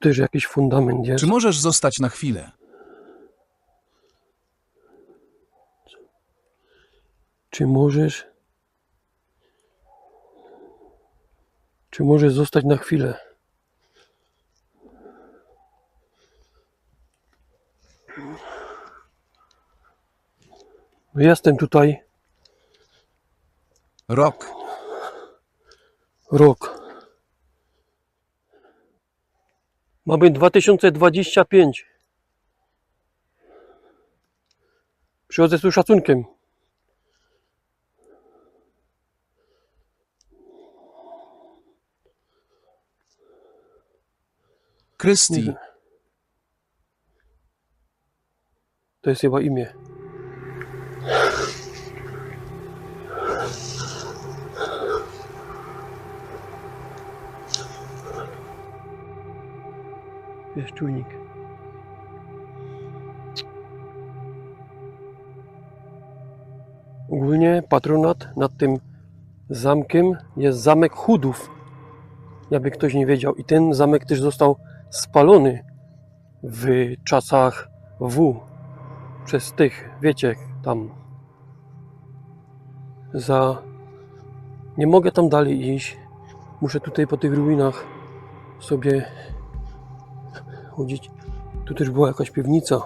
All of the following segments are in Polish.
też jakiś fundament jest. Czy możesz zostać na chwilę? Czy możesz... Czy możesz zostać na chwilę? No jestem tutaj Rok. rok. Mamy 2025. Przychodzę z szacunkiem. Christy. To jest chyba imię. Jest czujnik. Ogólnie patronat nad tym zamkiem jest zamek Chudów. Jakby ktoś nie wiedział. I ten zamek też został spalony w czasach W przez tych, wiecie, tam za... Nie mogę tam dalej iść. Muszę tutaj po tych ruinach sobie chodzić. Tu też była jakaś piwnica.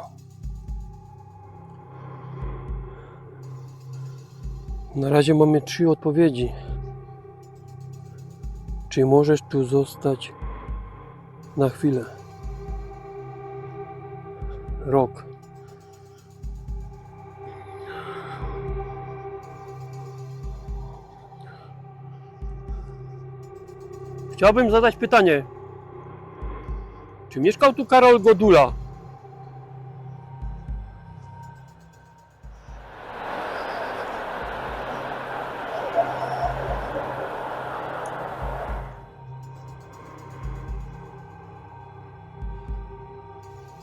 Na razie mamy trzy odpowiedzi. Czy możesz tu zostać na chwilę? Rok. Chciałbym zadać pytanie. Czy mieszkał tu Karol Godula?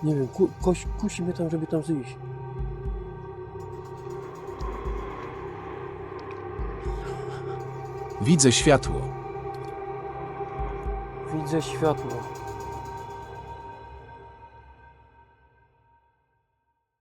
Nie wiem, ku, koś, kusi mnie tam, żeby tam zejść. Widzę światło. Widzę światło.